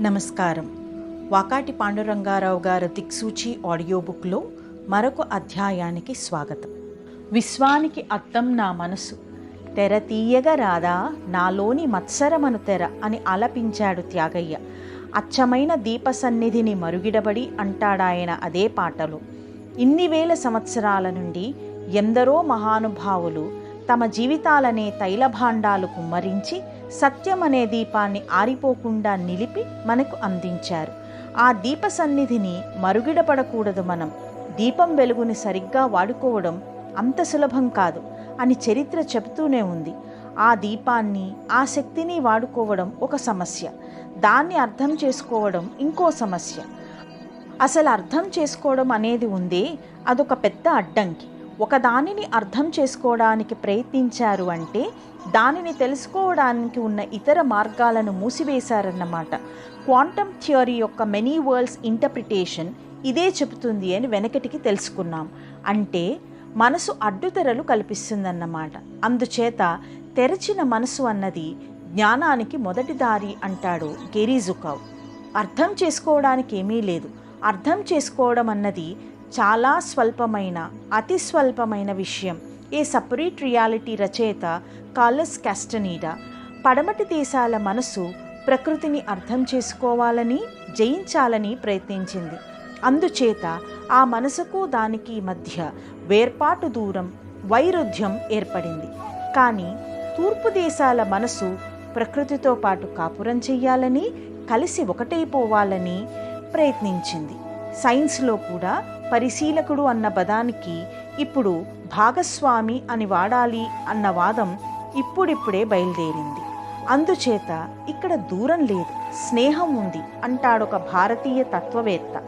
నమస్కారం. వాకాటి పాండురంగారావు గారి దిక్సూచి ఆడియో బుక్లో మరొక అధ్యాయానికి స్వాగతం. విశ్వానికి అర్థం నా మనసు. తెర తీయగా రాదా నాలోని మత్సరమను తెర అని ఆలపించాడు త్యాగయ్య. అచ్చమైన దీప సన్నిధిని మరుగిడబడి అంటాడాయన అదే పాటలో. ఇన్ని వేల సంవత్సరాల నుండి ఎందరో మహానుభావులు తమ జీవితాలనే తైలభాండాలు కుమ్మరించి సత్యం అనే దీపాన్ని ఆరిపోకుండా నిలిపి మనకు అందించారు. ఆ దీప సన్నిధిని మరుగిడపడకూడదు మనం. దీపం వెలుగుని సరిగ్గా వాడుకోవడం అంత సులభం కాదు అని చరిత్ర చెబుతూనే ఉంది. ఆ దీపాన్ని ఆ శక్తిని వాడుకోవడం ఒక సమస్య. దాన్ని అర్థం చేసుకోవడం ఇంకో సమస్య. అసలు అర్థం చేసుకోవడం అనేది ఉందే అదొక పెద్ద అడ్డంకి. ఒకదానిని అర్థం చేసుకోవడానికి ప్రయత్నించారు అంటే దానిని తెలుసుకోవడానికి ఉన్న ఇతర మార్గాలను మూసివేశారన్నమాట. క్వాంటమ్ థియరీ యొక్క మెనీ వరల్డ్స్ ఇంటర్ప్రిటేషన్ ఇదే చెబుతుంది అని వెనకటికి తెలుసుకున్నాం. అంటే మనసు అడ్డుతెరలు కల్పిస్తుందన్నమాట. అందుచేత తెరచిన మనసు అన్నది జ్ఞానానికి మొదటి దారి అంటాడు గెరీజుకావ్. అర్థం చేసుకోవడానికి ఏమీ లేదు. అర్థం చేసుకోవడం అన్నది చాలా స్వల్పమైన అతి స్వల్పమైన విషయం. ఏ సపరేట్ రియాలిటీ రచయిత కాలస్ క్యాస్టనీడా పడమటి దేశాల మనసు ప్రకృతిని అర్థం చేసుకోవాలని జయించాలని ప్రయత్నించింది. అందుచేత ఆ మనసుకు దానికి మధ్య వేర్పాటు దూరం వైరుధ్యం ఏర్పడింది. కానీ తూర్పు దేశాల మనసు ప్రకృతితో పాటు కాపురం చెయ్యాలని కలిసి ఒకటైపోవాలని ప్రయత్నించింది. సైన్స్లో కూడా పరిశీలకుడు అన్న పదానికి ఇప్పుడు భాగస్వామి అని వాడాలి అన్న వాదం ఇప్పుడిప్పుడే బయలుదేరింది. అందుచేత ఇక్కడ దూరం లేదు స్నేహం ఉంది అంటాడొక భారతీయ తత్వవేత్త.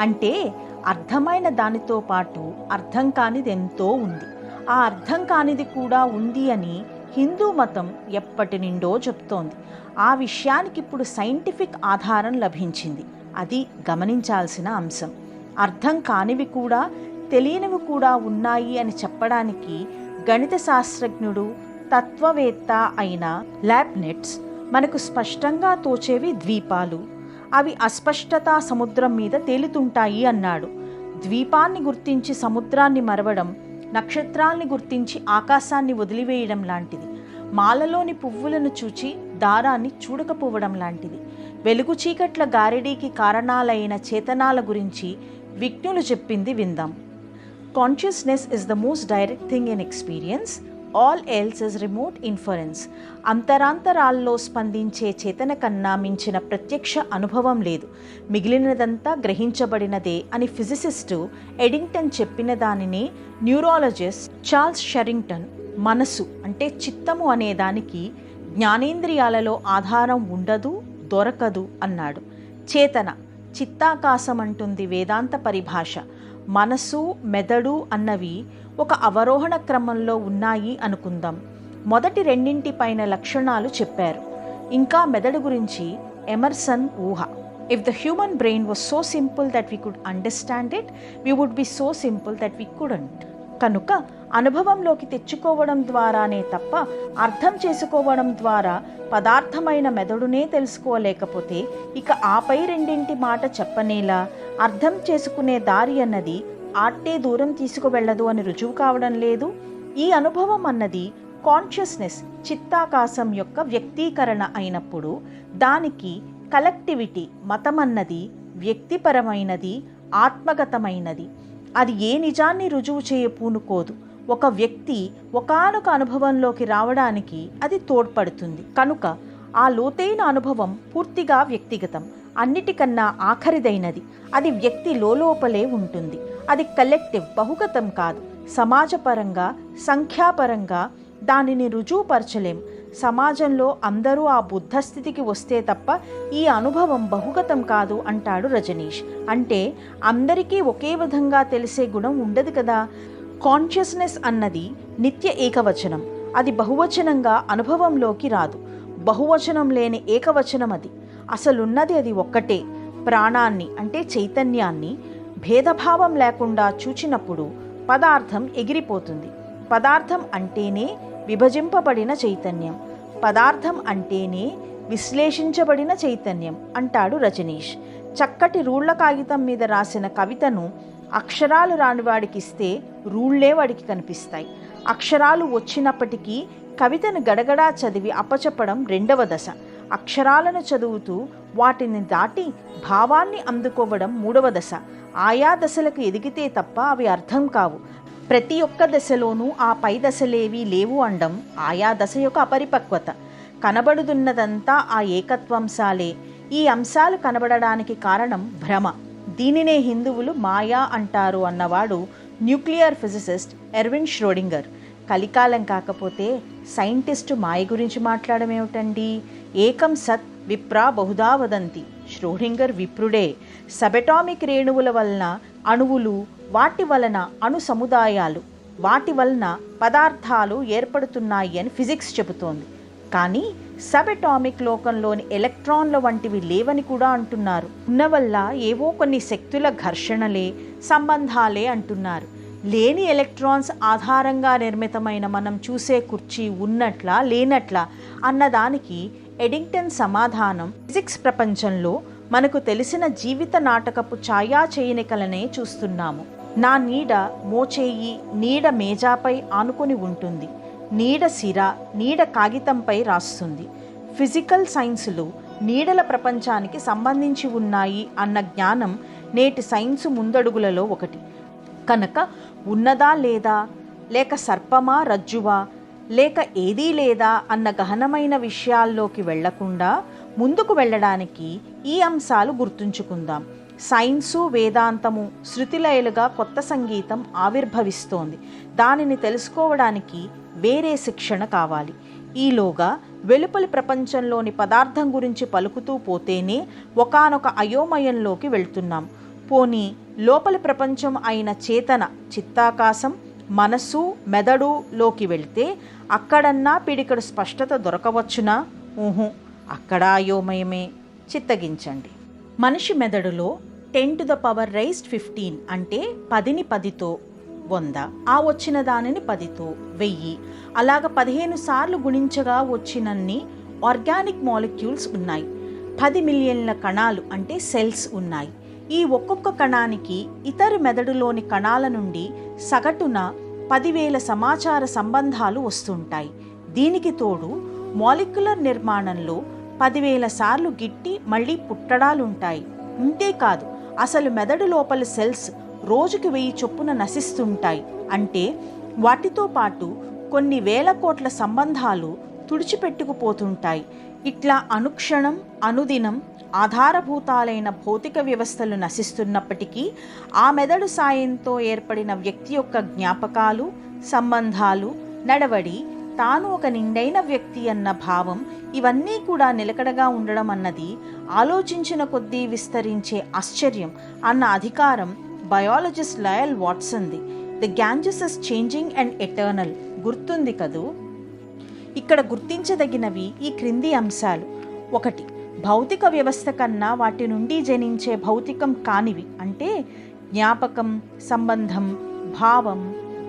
అంటే అర్థమైన దానితో పాటు అర్థం కానిది ఎంతో ఉంది. ఆ అర్థం కానిది కూడా ఉంది అని హిందూ మతం ఎప్పటి నిండో చెప్తోంది. ఆ విషయానికి ఇప్పుడు సైంటిఫిక్ ఆధారం లభించింది. అది గమనించాల్సిన అంశం. అర్థం కానివి కూడా తెలియనివి కూడా ఉన్నాయి అని చెప్పడానికి గణిత శాస్త్రజ్ఞుడు తత్వవేత్త అయిన ల్యాబ్నెట్స్ మనకు స్పష్టంగా తోచేవి ద్వీపాలు. అవి అస్పష్టత సముద్రం మీద తేలుతుంటాయి అన్నాడు. ద్వీపాన్ని గుర్తించి సముద్రాన్ని మరవడం నక్షత్రాల్ని గుర్తించి ఆకాశాన్ని వదిలివేయడం లాంటిది. మాలలోని పువ్వులను చూచి దారాన్ని చూడకపోవడం లాంటిది. వెలుగు చీకట్ల గారిడీకి కారణాలైన చేతనాల గురించి విజ్ఞులు చెప్పింది విందాం. Consciousness is the most direct thing in experience all else is remote inference అంతరాంతరాల్లో స్పందించే చేతన కన్నా మించిన ప్రత్యక్ష అనుభవం లేదు. మిగిలినదంతా గ్రహించబడినదే అని ఫిజిసిస్టు ఎడింగ్టన్ చెప్పిన దానిని న్యూరాలజిస్ట్ చార్ల్స్ షెరింగ్టన్ మనసు అంటే చిత్తము అనే దానికి జ్ఞానేంద్రియాలలో ఆధారం ఉండదు దొరకదు అన్నాడు. చేతన చిత్తాకాశం అంటుంది వేదాంత పరిభాష. మనసు మెదడు అన్నవి ఒక అవరోహణ క్రమంలో ఉన్నాయి అనుకుందాం. మొదటి రెండింటిపైన లక్షణాలు చెప్పారు. ఇంకా మెదడు గురించి ఎమర్సన్ ఊహ. If the human brain was so simple that we could understand it we would be so simple that we couldn't కనుక అనుభవంలోకి తెచ్చుకోవడం ద్వారానే తప్ప అర్థం చేసుకోవడం ద్వారా పదార్థమైన మెదడునే తెలుసుకోలేకపోతే ఇక ఆపై రెండింటి మాట చెప్పనేలా? అర్థం చేసుకునే దారి అన్నది ఆట్టే దూరం తీసుకువెళ్ళదు అని రుజువు కావడం లేదు. ఈ అనుభవం అన్నది కాన్షియస్నెస్ చిత్తాకాశం యొక్క వ్యక్తీకరణ అయినప్పుడు దానికి కలెక్టివిటీ మతం అన్నది వ్యక్తిపరమైనది ఆత్మగతమైనది. అది ఏ నిజాన్ని రుజువు చేయ పూనుకోదు ఒక వ్యక్తి ఒకానొక అనుభవంలోకి రావడానికి అది తోడ్పడుతుంది. కనుక ఆ లోతైన అనుభవం పూర్తిగా వ్యక్తిగతం. అన్నిటికన్నా ఆఖరిదైనది. అది వ్యక్తి లోపలే ఉంటుంది. అది కలెక్టివ్ బహుగతం కాదు. సమాజపరంగా సంఖ్యాపరంగా దానిని రుజువుపరచలేం. సమాజంలో అందరూ ఆ బుద్ధ స్థితికి వస్తే తప్ప ఈ అనుభవం బహుగతం కాదు అంటాడు రజనీష్. అంటే అందరికీ ఒకే విధంగా తెలిసే గుణం ఉండదు కదా. కాన్షియస్నెస్ అన్నది నిత్య ఏకవచనం. అది బహువచనంగా అనుభవంలోకి రాదు. బహువచనం లేని ఏకవచనం అది. అసలున్నది అది ఒక్కటే. ప్రాణాన్ని అంటే చైతన్యాన్ని భేదభావం లేకుండా చూచినప్పుడు పదార్థం ఎగిరిపోతుంది. పదార్థం అంటేనే విభజింపబడిన చైతన్యం. పదార్థం అంటేనే విశ్లేషించబడిన చైతన్యం అంటాడు రజనీష్. చక్కటి రూళ్ళ కాగితం మీద రాసిన కవితను అక్షరాలు రానివాడికి ఇస్తే రూళ్ళే వాడికి కనిపిస్తాయి. అక్షరాలు వచ్చినప్పటికీ కవితను గడగడా చదివి అప్పచెప్పడం రెండవ దశ. అక్షరాలను చదువుతూ వాటిని దాటి భావాన్ని అందుకోవడం మూడవ దశ. ఆయా దశలకు ఎదిగితే తప్ప అవి అర్థం కావు. ప్రతి ఒక్క దశలోనూ ఆ పై దశలేవి లేవు అండం ఆయా దశ యొక్క అపరిపక్వత. కనబడుతున్నదంతా ఆ ఏకత్వంశాలే. ఈ అంశాలు కనబడడానికి కారణం భ్రమ. దీనినే హిందువులు మాయా అంటారు అన్నవాడు న్యూక్లియర్ ఫిజిసిస్ట్ ఎర్విన్ ష్రోడింగర్. కలికాలం కాకపోతే సైంటిస్టు మాయ గురించి మాట్లాడడం ఏమిటండి ఏకం సత్ విప్రా బహుదా వదంతి. ష్రోడింగర్ విప్రుడే. సబెటామిక్ రేణువుల వలన అణువులు వాటి వలన అణు సముదాయాలు వాటి వలన పదార్థాలు ఏర్పడుతున్నాయి అని ఫిజిక్స్ చెబుతోంది. కానీ సబెటామిక్ లోకంలోని ఎలక్ట్రాన్ల వంటివి లేవని కూడా అంటున్నారు. ఉన్న వల్ల ఏవో కొన్ని శక్తుల ఘర్షణలే సంబంధాలే అంటున్నారు. లేని ఎలక్ట్రాన్స్ ఆధారంగా నిర్మితమైన మనం చూసే కుర్చీ ఉన్నట్లా లేనట్లా అన్నదానికి ఎడింగ్టన్ సమాధానం ఫిజిక్స్ ప్రపంచంలో మనకు తెలిసిన జీవిత నాటకపు ఛాయా చేయనికలనే చూస్తున్నాము. నా నీడ మోచేయి నీడ మేజాపై ఆనుకొని ఉంటుంది. నీడ సిర నీడ కాగితంపై రాస్తుంది. ఫిజికల్ సైన్సులు నీడల ప్రపంచానికి సంబంధించి ఉన్నాయి అన్న జ్ఞానం నేటి సైన్సు ముందడుగులలో ఒకటి. కనుక ఉన్నదా లేదా లేక సర్పమా రజ్జువా లేక ఏదీ లేదా అన్న గహనమైన విషయాల్లోకి వెళ్ళకుండా ముందుకు వెళ్ళడానికి ఈ అంశాలు గుర్తుంచుకుందాం. సైన్సు వేదాంతము శృతిలయలుగా కొత్త సంగీతం ఆవిర్భవిస్తోంది. దానిని తెలుసుకోవడానికి వేరే శిక్షణ కావాలి. ఈలోగా వెలుపలి ప్రపంచంలోని పదార్థం గురించి పలుకుతూ పోతేనే ఒకానొక అయోమయంలోకి వెళ్తున్నాం. పోనీ లోపలి ప్రపంచం అయిన చేతన చిత్తాకాశం మనస్సు మెదడులోకి వెళ్తే అక్కడన్నా పిడికడు స్పష్టత దొరకవచ్చునా? ఊహు అక్కడ అయోమయమే. చిత్తగించండి. మనిషి మెదడులో ten to the power raised fifteen అంటే పదిని పదితో వంద. ఆ వచ్చిన దానిని పదితో వెయ్యి. అలాగ పదిహేను సార్లు గుణించగా వచ్చినన్ని ఆర్గానిక్ మాలిక్యూల్స్ ఉన్నాయి. పది మిలియన్ల కణాలు అంటే సెల్స్ ఉన్నాయి. ఈ ఒక్కొక్క కణానికి ఇతర మెదడులోని కణాల నుండి సగటున పదివేల సమాచార సంబంధాలు వస్తుంటాయి. దీనికి తోడు మాలిక్యులర్ నిర్మాణంలో పదివేల సార్లు గిట్టి మళ్ళీ పుట్టడాలుంటాయి. ఇంతేకాదు అసలు మెదడు లోపల సెల్స్ రోజుకి వెయ్యి చొప్పున నశిస్తుంటాయి. అంటే వాటితో పాటు కొన్ని వేల కోట్ల సంబంధాలు తుడిచిపెట్టుకుపోతుంటాయి. ఇట్లా అనుక్షణం అనుదినం ఆధారభూతాలైన భౌతిక వ్యవస్థలు నశిస్తున్నప్పటికీ ఆ మెదడు సాయంతో ఏర్పడిన వ్యక్తి యొక్క జ్ఞాపకాలు సంబంధాలు నడవడి తాను ఒక నిండైన వ్యక్తి అన్న భావం ఇవన్నీ కూడా నిలకడగా ఉండడం అన్నది ఆలోచించిన కొద్దీ విస్తరించే ఆశ్చర్యం అన్న అధికారం బయాలజిస్ట్ లయల్ వాట్సన్ది the. Ganges is changing and eternal గుర్తుంది కదూ? ఇక్కడ గుర్తించదగినవి ఈ క్రింది అంశాలు. ఒకటి భౌతిక వ్యవస్థ కన్నా వాటి నుండి జనించే భౌతికం కానివి. అంటే జ్ఞాపకం సంబంధం భావం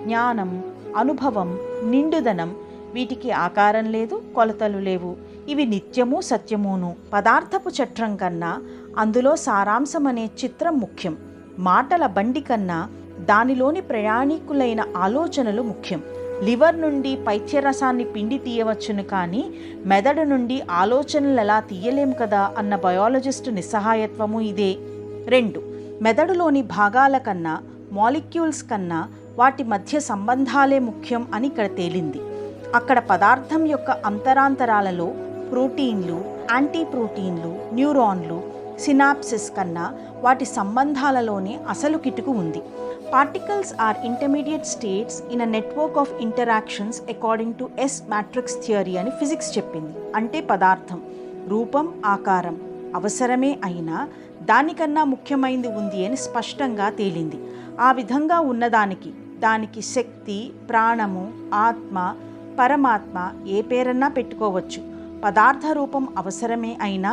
జ్ఞానం అనుభవం నిండుదనం. వీటికి ఆకారం లేదు కొలతలు లేవు. ఇవి నిత్యము సత్యమును. పదార్థపు చట్రం కన్నా అందులో సారాంశం అనే చిత్రం ముఖ్యం. మాటల బండి కన్నా దానిలోని ప్రయాణికులైన ఆలోచనలు ముఖ్యం. లివర్ నుండి పైత్యరసాన్ని పిండి తీయవచ్చును కానీ మెదడు నుండి ఆలోచనలు ఎలా తీయలేం కదా అన్న బయాలజిస్టు నిస్సహాయత్వము ఇదే. రెండు మెదడులోని భాగాల కన్నా మాలిక్యూల్స్ కన్నా వాటి మధ్య సంబంధాలే ముఖ్యం అని ఇక్కడ తేలింది. అక్కడ పదార్థం యొక్క అంతరాంతరాలలో ప్రోటీన్లు యాంటీ ప్రోటీన్లు న్యూరాన్లు సినాప్సిస్ కన్నా వాటి సంబంధాలలోనే అసలు కిటుకు ఉంది. Particles are intermediate states in a network of interactions according to S matrix theory అని ఫిజిక్స్ చెప్పింది. అంటే పదార్థం రూపం ఆకారం. అవసరమే అయినా దానికన్నా ముఖ్యమైనది ఉంది అని స్పష్టంగా తేలింది. ఆ విధంగా ఉన్నదానికి దానికి శక్తి ప్రాణము ఆత్మ పరమాత్మ ఏ పేరన్నా పెట్టుకోవచ్చు. పదార్థ రూపం అవసరమే అయినా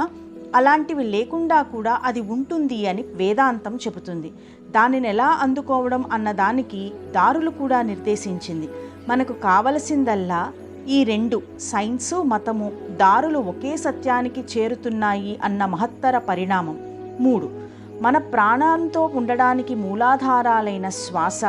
అలాంటివి లేకుండా కూడా అది ఉంటుంది అని వేదాంతం చెబుతుంది. దానిని ఎలా అందుకోవడం అన్న దానికి దారులు కూడా నిర్దేశించింది. మనకు కావలసిందల్లా ఈ రెండు సైన్సు మతము దారులు ఒకే సత్యానికి చేరుతున్నాయి అన్న మహత్తర పరిణామం. మూడు మన ప్రాణంతో ఉండడానికి మూలాధారాలైన శ్వాస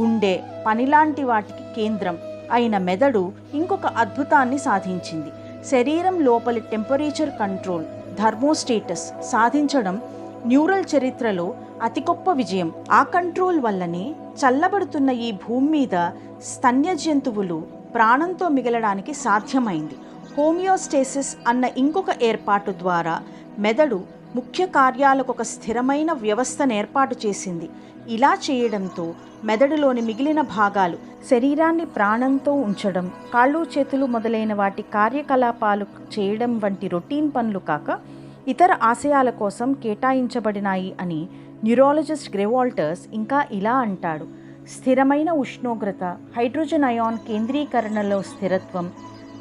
గుండె పనిలాంటి వాటికి కేంద్రం అయిన మెదడు ఇంకొక అద్భుతాన్ని సాధించింది. శరీరం లోపలి టెంపరేచర్ కంట్రోల్ థర్మోస్టేటస్ సాధించడం న్యూరల్ చరిత్రలో అతి గొప్ప విజయం. ఆ కంట్రోల్ వల్లనే చల్లబడుతున్న ఈ భూమి మీద స్తన్య జంతువులు ప్రాణంతో మిగలడానికి సాధ్యమైంది. హోమియోస్టేసిస్ అన్న ఇంకొక ఏర్పాటు ద్వారా మెదడు ముఖ్య కార్యాలకు ఒక స్థిరమైన వ్యవస్థను ఏర్పాటు చేసింది. ఇలా చేయడంతో మెదడులోని మిగిలిన భాగాలు శరీరాన్ని ప్రాణంతో ఉంచడం కాళ్ళు చేతులు మొదలైన వాటి కార్యకలాపాలు చేయడం వంటి రొటీన్ పనులు కాక ఇతర ఆశయాల కోసం కేటాయించబడినాయి అని న్యూరాలజిస్ట్ గ్రెవాల్టర్స్ ఇంకా ఇలా అంటాడు. స్థిరమైన ఉష్ణోగ్రత హైడ్రోజన్ అయాన్ కేంద్రీకరణలో స్థిరత్వం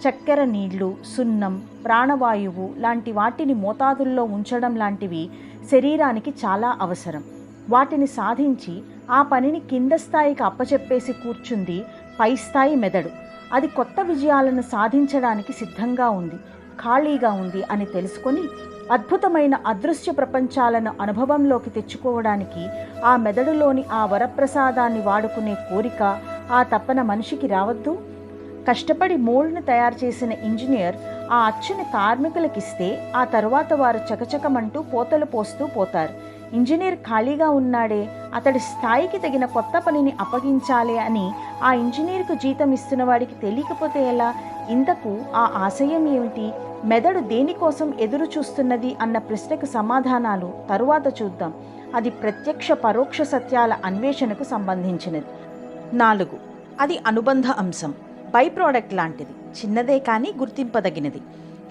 చక్కెర నీళ్ళు సున్నం ప్రాణవాయువు లాంటి వాటిని మోతాదుల్లో ఉంచడం లాంటివి శరీరానికి చాలా అవసరం. వాటిని సాధించి ఆ పనిని కింద స్థాయికి అప్పచెప్పేసి కూర్చుంది పై స్థాయి మెదడు. అది కొత్త విజయాలను సాధించడానికి సిద్ధంగా ఉంది ఖాళీగా ఉంది అని తెలుసుకొని అద్భుతమైన అదృశ్య ప్రపంచాలను అనుభవంలోకి తెచ్చుకోవడానికి ఆ మెదడులోని ఆ వరప్రసాదాన్ని వాడుకునే కోరిక ఆ తప్పన మనిషికి రావద్దు? కష్టపడి మోల్డ్ను తయారు చేసిన ఇంజనీర్ ఆ అచ్చుని కార్మికులకిస్తే ఆ తరువాత వారు చకచకమంటూ పోతలు పోస్తూ పోతారు. ఇంజనీర్ ఖాళీగా ఉన్నాడే అతడి స్థాయికి తగిన కొత్త పనిని అప్పగించాలి అని ఆ ఇంజనీర్కు జీతం ఇస్తున్న వాడికి తెలియకపోతే ఎలా? ఇంతకు ఆ ఆశయం ఏమిటి? మెదడు దేనికోసం ఎదురు చూస్తున్నది అన్న ప్రశ్నకు సమాధానాలు తరువాత చూద్దాం. అది ప్రత్యక్ష పరోక్ష సత్యాల అన్వేషణకు సంబంధించినది. నాలుగు. అది అనుబంధ అంశం. బై ప్రోడక్ట్ లాంటిది. చిన్నదే కానీ గుర్తింపదగినది.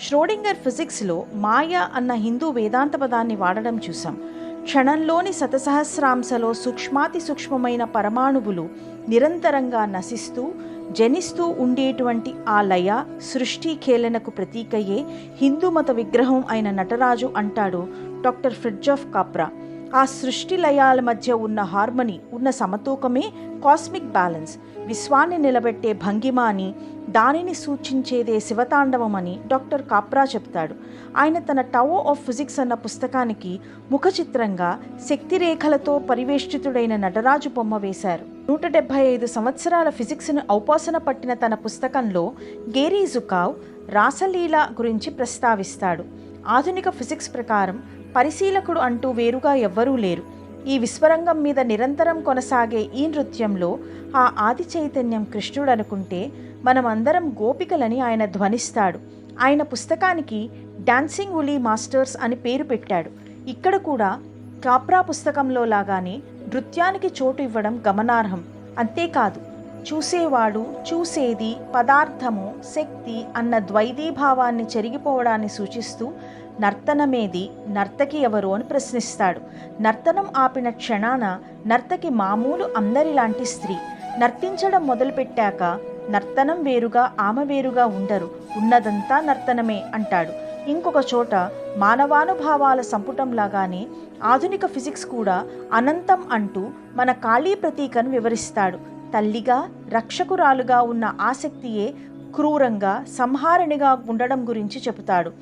ష్రోడింగర్ ఫిజిక్స్లో మాయా అన్న హిందూ వేదాంత పదాన్ని వాడడం చూసాం క్షణంలోని శతసహస్రాంశలో సూక్ష్మాతి సూక్ష్మమైన పరమాణువులు నిరంతరంగా నశిస్తూ జనిస్తూ ఉండేటువంటి ఆ లయ సృష్టి ఖేళనకు ప్రతీకయ్యే హిందూ మత విగ్రహం అయిన నటరాజు అంటాడు డాక్టర్ ఫ్రిడ్జాఫ్ కాప్రా. ఆ సృష్టి లయాల మధ్య ఉన్న హార్మనీ ఉన్న సమతూకమే కాస్మిక్ బ్యాలెన్స్. విశ్వాన్ని నిలబెట్టే భంగిమ అని దానిని సూచించేదే శివతాండవమని డాక్టర్ కాప్రా చెప్తాడు. ఆయన తన టవో ఆఫ్ ఫిజిక్స్ అన్న పుస్తకానికి ముఖచిత్రంగా శక్తిరేఖలతో పరివేష్టితుడైన నటరాజు బొమ్మ వేశారు. నూట డెబ్భై ఐదు సంవత్సరాల ఫిజిక్స్ను ఔపాసన పట్టిన తన పుస్తకంలో గేరీ జుకావ్ రాసలీల గురించి ప్రస్తావిస్తాడు. ఆధునిక ఫిజిక్స్ ప్రకారం పరిశీలకుడు అంటూ వేరుగా ఎవ్వరూ లేరు. ఈ విశ్వరంగం మీద నిరంతరం కొనసాగే ఈ నృత్యంలో ఆ ఆది చైతన్యం కృష్ణుడు అనుకుంటే మనమందరం గోపికలని ఆయన ధ్వనిస్తాడు. ఆయన పుస్తకానికి డాన్సింగ్ ఉలీ మాస్టర్స్ అని పేరు పెట్టాడు. ఇక్కడ కూడా కాప్రా పుస్తకంలో లాగానే నృత్యానికి చోటు ఇవ్వడం గమనార్హం. అంతేకాదు చూసేవాడు చూసేది పదార్థము శక్తి అన్న ద్వైతీభావాన్ని చెరిగిపోవడాన్ని సూచిస్తూ నర్తనమేది నర్తకి ఎవరు అని ప్రశ్నిస్తాడు. నర్తనం ఆపిన క్షణాన నర్తకి మామూలు అందరిలాంటి స్త్రీ. నర్తించడం మొదలుపెట్టాక నర్తనం వేరుగా ఆమె వేరుగా ఉండరు. ఉన్నదంతా నర్తనమే అంటాడు. ఇంకొక చోట మానవానుభావాల సంపుటంలాగానే ఆధునిక ఫిజిక్స్ కూడా అనంతం అంటూ మన ఖాళీ ప్రతీకను వివరిస్తాడు. తల్లిగా రక్షకురాలుగా ఉన్న ఆసక్తియే క్రూరంగా సంహారణిగా ఉండడం గురించి చెబుతాడు.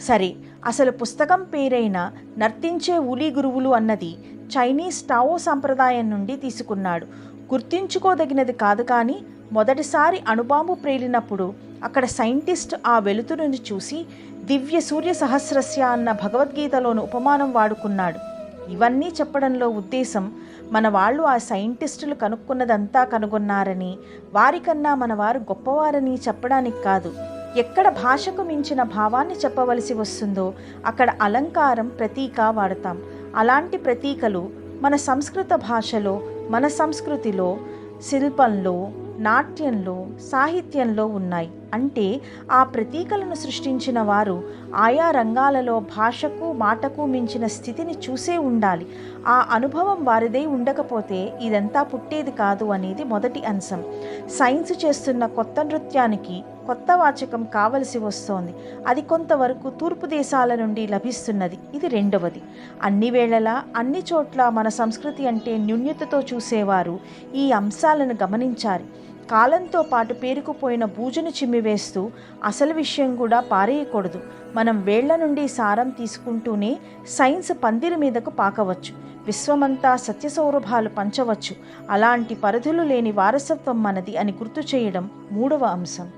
సరే అసలు పుస్తకం పేరైన నర్తించే ఉలి గురువులు అన్నది చైనీస్ టావో సంప్రదాయం నుండి తీసుకున్నాడు. గుర్తించుకోదగినది కాదు కానీ మొదటిసారి అణుబాంబు ప్రేలినప్పుడు అక్కడ సైంటిస్ట్ ఆ వెలుతురుని చూసి దివ్య సూర్య సహస్రస్య అన్న భగవద్గీతలోని ఉపమానం వాడుకున్నాడు. ఇవన్నీ చెప్పడంలో ఉద్దేశం మన వాళ్ళు ఆ సైంటిస్టులు కనుక్కున్నదంతా కనుగొన్నారని వారికన్నా మన వారు గొప్పవారని చెప్పడానికి కాదు. ఎక్కడ భాషకు మించిన భావాన్ని చెప్పవలసి వస్తుందో అక్కడ అలంకారం ప్రతీక వాడతాం. అలాంటి ప్రతీకలు మన సంస్కృత భాషలో మన సంస్కృతిలో శిల్పంలో నాట్యంలో సాహిత్యంలో ఉన్నాయి. అంటే ఆ ప్రతీకలను సృష్టించిన వారు ఆయా రంగాలలో భాషకు మాటకు మించిన స్థితిని చూసే ఉండాలి. ఆ అనుభవం వారిదే ఉండకపోతే ఇదంతా పుట్టేది కాదు అనేది మొదటి అంశం. సైన్స్ చేస్తున్న కొత్త నృత్యానికి కొత్త వాచకం కావలసి వస్తోంది. అది కొంతవరకు తూర్పు దేశాల నుండి లభిస్తున్నది. ఇది రెండవది. అన్ని వేళలా అన్ని చోట్ల మన సంస్కృతి అంటే న్యూన్యతతో చూసేవారు ఈ అంశాలను గమనించాలి కాలంతో పాటు పేరుకుపోయిన బూజును చిమ్మివేస్తూ అసలు విషయం కూడా పారేయకూడదు. మనం వేళ్ళ నుండి సారం తీసుకుంటూనే సైన్స్ పందిరి మీదకు పాకవచ్చు. విశ్వమంతా సత్యసౌరభాలు పంచవచ్చు. అలాంటి పరిధులు లేని వారసత్వం మనది అని గుర్తు చేయడం మూడవ అంశం.